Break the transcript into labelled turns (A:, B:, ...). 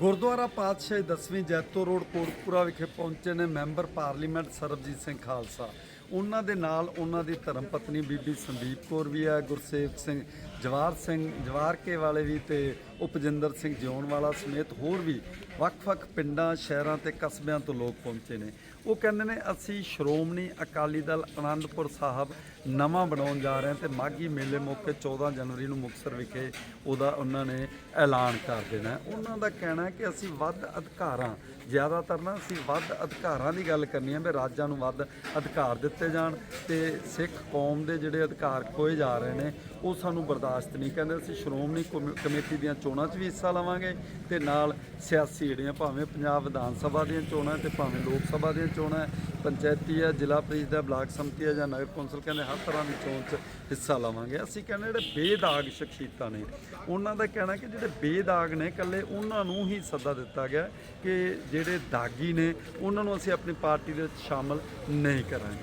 A: ਗੁਰਦੁਆਰਾ ਪਾਤਸ਼ਾਹੀ ਦਸਵੀਂ ਜੈਤੋ ਰੋਡ ਕੋਟਪੁਰਾ ਵਿਖੇ ਪਹੁੰਚੇ ਨੇ ਮੈਂਬਰ ਪਾਰਲੀਮੈਂਟ ਸਰਬਜੀਤ ਸਿੰਘ ਖਾਲਸਾ। ਉਹਨਾਂ ਦੇ ਨਾਲ ਉਹਨਾਂ ਦੀ ਧਰਮ ਪਤਨੀ ਬੀਬੀ ਸੰਦੀਪ ਕੌਰ ਵੀ ਹੈ ਗੁਰਸੇਵ ਸਿੰਘ ਜਵਾਰ ਸਿੰਘ ਜਵਾਰਕੇ ਵਾਲੇ ਵੀ ਤੇ ਉਪਜਿੰਦਰ ਸਿੰਘ ਜਿਉਣ ਵਾਲਾ ਸਮੇਤ ਹੋਰ ਵੀ ਵੱਖ-ਵੱਖ ਪਿੰਡਾਂ, ਸ਼ਹਿਰਾਂ ਤੇ ਕਸਬਿਆਂ ਤੋਂ ਲੋਕ ਪਹੁੰਚੇ ਨੇ। ਉਹ ਕਹਿੰਦੇ ਨੇ, ਅਸੀਂ ਸ਼੍ਰੋਮਣੀ ਅਕਾਲੀ ਦਲ ਆਨੰਦਪੁਰ ਸਾਹਿਬ ਨਵਾਂ ਬਣਾਉਣ ਜਾ ਰਹੇ ਹਾਂ ਤੇ ਮਾਘੀ ਮੇਲੇ ਮੌਕੇ 14 ਜਨਵਰੀ ਨੂੰ ਮੁਕਤਸਰ ਵਿਖੇ ਉਹਦਾ ਉਹਨਾਂ ਨੇ ਐਲਾਨ ਕਰ ਦੇਣਾ ਉਹਨਾਂ ਦਾ ਕਹਿਣਾ ਹੈ ਕਿ ਅਸੀਂ ਵੱਧ ਅਧਿਕਾਰਾਂ, ਜ਼ਿਆਦਾਤਰ ਨਾ ਅਸੀਂ ਵੱਧ ਅਧਿਕਾਰਾਂ ਦੀ ਗੱਲ ਕਰਨੀ ਹੈ ਵੀ ਰਾਜਾਂ ਨੂੰ ਵੱਧ ਅਧਿਕਾਰ ਦਿੱਤੇ ਜਾਣ ਤੇ ਸਿੱਖ ਕੌਮ ਦੇ ਜਿਹੜੇ ਅਧਿਕਾਰ ਖੋਏ ਜਾ ਰਹੇ ਨੇ, ਉਹ ਸਾਨੂੰ ਬਰਦਾਸ਼ਤ ਨਹੀਂ ਕਹਿੰਦੇ, ਅਸੀਂ ਸ਼੍ਰੋਮਣੀ ਕਮੇ- ਕਮੇਟੀ ਦੀਆਂ ਚੋਣਾਂ 'ਚ ਵੀ ਹਿੱਸਾ ਲਵਾਂਗੇ ਤੇ ਨਾਲ ਸਿਆਸੀ ਜਿਹੜੀਆਂ ਭਾਵੇਂ ਪੰਜਾਬ ਵਿਧਾਨ ਸਭਾ ਦੀਆਂ ਚੋਣਾਂ ਤੇ ਭਾਵੇਂ ਲੋਕ ਸਭਾ ਦੀਆਂ ਚੋਣਾਂ, ਪੰਚਾਇਤੀ ਹੈ ਜ਼ਿਲ੍ਹਾ ਪ੍ਰੀਸ਼ਦ ਹੈ ਬਲਾਕ ਸੰਮਤੀ ਹੈ ਜਾਂ ਨਗਰ ਕੌਂਸਲ ਕਹਿੰਦੇ ਹਰ ਤਰ੍ਹਾਂ ਦੀ ਚੋਣ 'ਚ ਹਿੱਸਾ ਲਵਾਂਗੇ। ਅਸੀਂ ਕਹਿੰਦੇ ਜਿਹੜੇ ਬੇਦਾਗ ਸ਼ਖਸੀਅਤਾਂ ਨੇ, ਉਹਨਾਂ ਦਾ ਕਹਿਣਾ ਕਿ ਜਿਹੜੇ ਬੇਦਾਗ ਨੇ ਇਕੱਲੇ ਉਹਨਾਂ ਨੂੰ ਹੀ ਸੱਦਾ ਦਿੱਤਾ ਗਿਆ ਕਿ ਜਿਹੜੇ ਦਾਗੀ ਨੇ, ਉਹਨਾਂ ਨੂੰ ਅਸੀਂ ਆਪਣੀ ਪਾਰਟੀ ਦੇ ਵਿੱਚ ਸ਼ਾਮਲ ਨਹੀਂ ਕਰਾਂਗੇ।